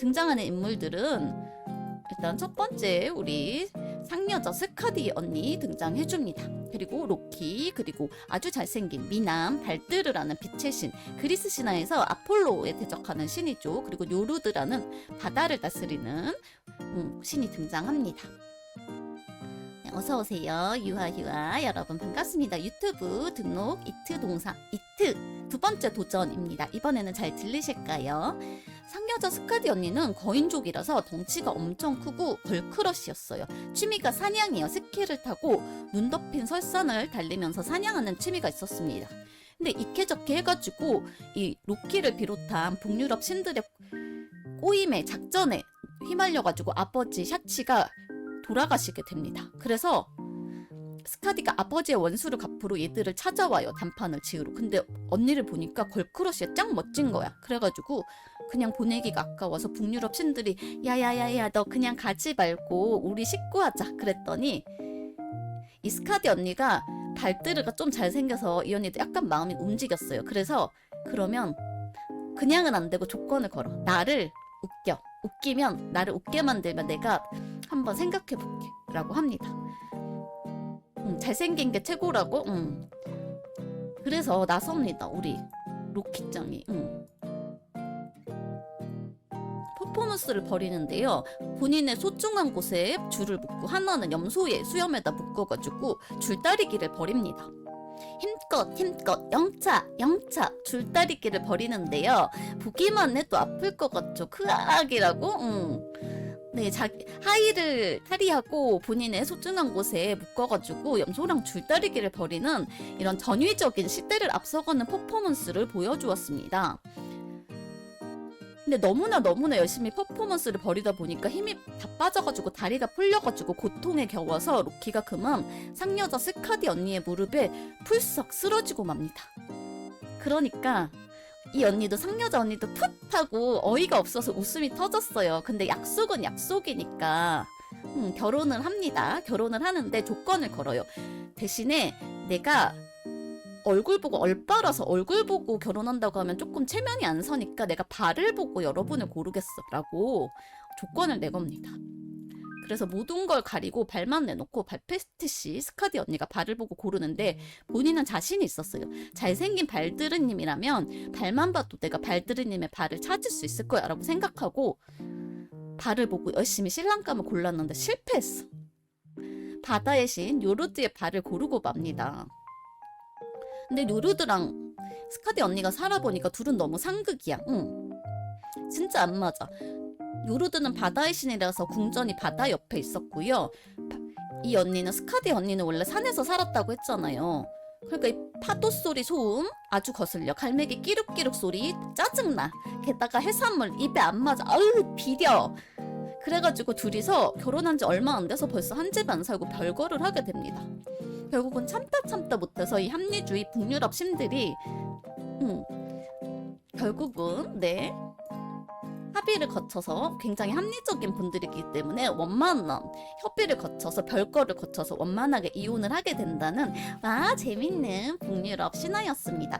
등장하는 인물들은 일단 첫 번째 우리 상여자 스카디 언니 등장해줍니다. 그리고 로키 그리고 아주 잘생긴 미남 발뜨르라는 빛의 신 그리스 신화에서 아폴로에 대적하는 신이죠. 그리고 요루드라는 바다를 다스리는 음, 신이 등장합니다. 네, 어서 오세요. 유아유아 여러분 반갑습니다. 유튜브 등록 이트 동상 이트 두 번째 도전입니다. 이번에는 잘 들리실까요? 상여자 스카디 언니는 거인족이라서 덩치가 엄청 크고 걸크러쉬였어요. 취미가 사냥이요. 스키를 타고 눈 덮인 설산을 달리면서 사냥하는 취미가 있었습니다. 근데 이케저케 해가지고 이 로키를 비롯한 북유럽 신들의 꼬임에 작전에 휘말려가지고 아버지 샤치가 돌아가시게 됩니다. 그래서 스카디가 아버지의 원수를 갚으러 얘들을 찾아와요. 단판을 지으러. 근데 언니를 보니까 걸크러쉬가 짱 멋진 거야. 그래가지고 그냥 보내기가 아까워서 북유럽 신들이 야야야야 너 그냥 가지 말고 우리 식구 하자 그랬더니 이 스카디 언니가 발뜨르가 좀 잘생겨서 이 언니도 약간 마음이 움직였어요. 그래서 그러면 그냥은 안 되고 조건을 걸어. 나를 웃겨. 웃기면 나를 웃게 만들면 내가 한번 생각해 볼게. 라고 합니다. 음, 잘생긴 게 최고라고? 음. 그래서 나섭니다. 우리 로키짱이. 음. 퍼포먼스를 벌이는데요. 본인의 소중한 곳에 줄을 묶고 하나는 염소의 수염에다 묶어가지고 줄다리기를 벌입니다. 힘껏 힘껏 영차 영차 줄다리기를 벌이는데요. 보기만 해도 아플 것 같죠. 크악이라고. 음. 네, 자기 하의를 탈의하고 본인의 소중한 곳에 묶어가지고 염소랑 줄다리기를 벌이는 이런 전위적인 시대를 앞서가는 퍼포먼스를 보여주었습니다. 근데 너무나 너무나 열심히 퍼포먼스를 벌이다 보니까 힘이 다 빠져가지고 다리가 풀려가지고 고통에 겨워서 로키가 그만 상여자 스카디 언니의 무릎에 풀썩 쓰러지고 맙니다. 그러니까 이 언니도 상여자 언니도 풋 하고 어이가 없어서 웃음이 터졌어요. 근데 약속은 약속이니까 음, 결혼을 합니다. 결혼을 하는데 조건을 걸어요. 대신에 내가 얼굴 보고 얼빠라서 얼굴 보고 결혼한다고 하면 조금 체면이 안 서니까 내가 발을 보고 여러분을 고르겠어라고 조건을 내 겁니다. 그래서 모든 걸 가리고 발만 내놓고 발페스티시 스카디 언니가 발을 보고 고르는데 본인은 자신이 있었어요. 잘생긴 발드르님이라면 발만 봐도 내가 발드르님의 발을 찾을 수 있을 거야 라고 생각하고 발을 보고 열심히 신랑감을 골랐는데 실패했어. 바다의 신 요르드의 발을 고르고 맙니다. 근데 요르드랑 스카디 언니가 살아보니까 둘은 너무 상극이야. 응. 진짜 안 맞아. 요르드는 바다의 신이라서 궁전이 바다 옆에 있었고요. 바- 이 언니는 스카디 언니는 원래 산에서 살았다고 했잖아요. 그러니까 이 파도 소리 소음 아주 거슬려 갈매기 끼룩끼룩 소리 짜증나 게다가 해산물 입에 안 맞아 아유 비려 그래가지고 둘이서 결혼한 지 얼마 안 돼서 벌써 한 집에 안 살고 별거를 하게 됩니다 결국은 참다 참다 못해서 이 합리주의 북유럽 신들이 음, 결국은 네 합의를 거쳐서 굉장히 합리적인 분들이기 때문에 원만한 협의를 거쳐서 별거를 거쳐서 원만하게 이혼을 하게 된다는 와 재밌는 북유럽 신화였습니다.